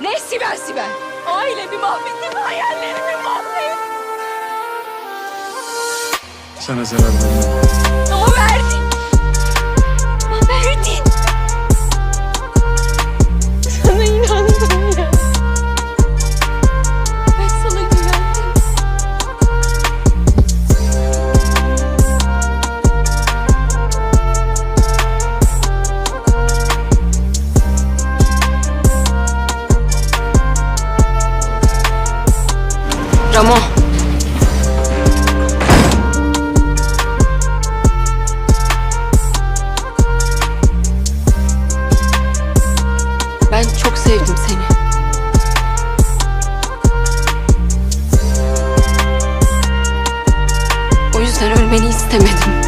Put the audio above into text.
Ne Sibel Sibel? Ailemi mahvettin, hayallerimi mahvettin. Sana zarar vermem. Ramo. Ben çok sevdim seni. O yüzden ölmeni istemedim.